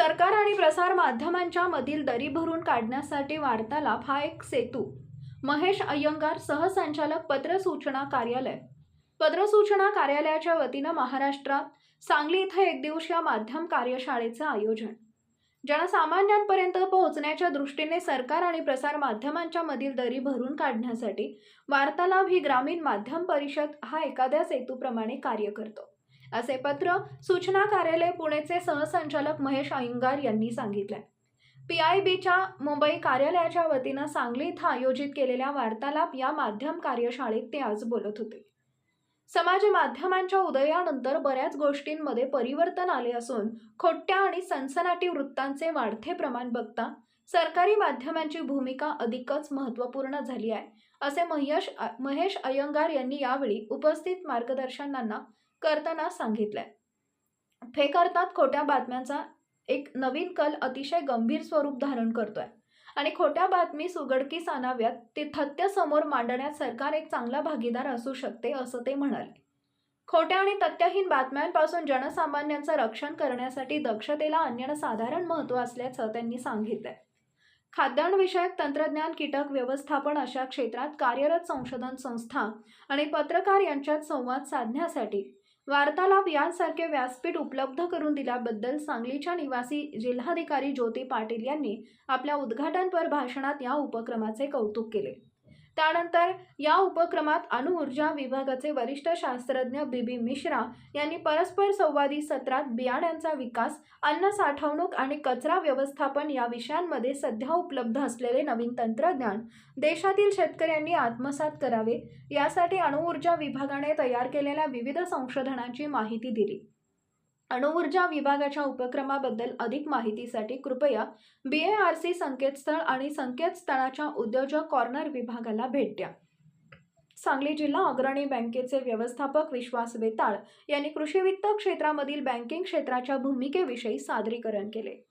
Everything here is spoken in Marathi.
सरकार आणि प्रसार माध्यमांच्या मधील दरी भरून काढण्यासाठी वार्तालाप हा एक सेतू. महेश अय्यंगार सहसंचालक पत्रसूचना कार्यालय. पत्रसूचना कार्यालयाच्या वतीनं महाराष्ट्रात सांगली इथं एक दिवसीय माध्यम कार्यशाळेचं आयोजन. जनसामान्यांपर्यंत पोहोचण्याच्या दृष्टीने सरकार आणि प्रसार माध्यमांच्या मधील दरी भरून काढण्यासाठी वार्तालाप ही ग्रामीण माध्यम परिषद हा एखाद्या सेतूप्रमाणे कार्य करतो. असे पत्र सूचना कार्यालय पुणेचे सहसंचालक महेश अय्यंगार यांनी सांगितले. पी आय बीच्या मुंबई कार्यालयाच्या वतीनं सांगली इथं आयोजित केलेल्या वार्तालाप या माध्यम कार्यशाळेत ते आज बोलत होते. समाज माध्यमांच्या उदयानंतर बऱ्याच गोष्टींमध्ये परिवर्तन आले असून खोट्या आणि सनसनाटी वृत्तांचे वाढते प्रमाण बघता सरकारी माध्यमांची भूमिका अधिकच महत्त्वपूर्ण झाली आहे असे महेश महेश अय्यंगार यांनी यावेळी उपस्थित मार्गदर्शनांना करताना सांगितलंय. फेक अर्थात खोट्या बातम्यांचा एक नवीन कल अतिशय गंभीर स्वरूप धारण करतोय. आणि खोट्या बातमी सुगडकीस आणाव्यात ते थत्य समोर मांडण्यात सरकार एक चांगला भागीदार असू शकते असं ते म्हणाले. खोट्या आणि तथ्यहीन बातम्यांपासून जनसामान्यांचं रक्षण करण्यासाठी दक्षतेला अन्यसाधारण महत्त्व असल्याचं त्यांनी सांगितलंय. खाद्यान्नविषयक तंत्रज्ञान कीटक व्यवस्थापन अशा क्षेत्रात कार्यरत संशोधन संस्था आणि पत्रकार यांच्यात संवाद साधण्यासाठी वार्तालाप यांसारखे व्यासपीठ उपलब्ध करून दिल्याबद्दल सांगलीच्या निवासी जिल्हाधिकारी ज्योती पाटील यांनी आपल्या उद्घाटनपर भाषणात या उपक्रमाचे कौतुक केले. त्यानंतर या उपक्रमात अणुऊर्जा विभागाचे वरिष्ठ शास्त्रज्ञ बी बी मिश्रा यांनी परस्पर संवादी सत्रात बियाण्यांचा विकास अन्न साठवणूक आणि कचरा व्यवस्थापन या विषयांमध्ये सध्या उपलब्ध असलेले नवीन तंत्रज्ञान देशातील शेतकऱ्यांनी आत्मसात करावे यासाठी अणुऊर्जा विभागाने तयार केलेल्या विविध संशोधनांची माहिती दिली. अणुऊर्जा विभागाच्या उपक्रमाबद्दल अधिक माहितीसाठी कृपया बी ए आर सी संकेतस्थळ आणि संकेतस्थळाच्या उद्योजक कॉर्नर विभागाला भेट द्या. सांगली जिल्हा अग्रणी बँकेचे व्यवस्थापक विश्वास वेताळ यांनी कृषी वित्त क्षेत्रामधील बँकिंग क्षेत्राच्या भूमिकेविषयी सादरीकरण केले.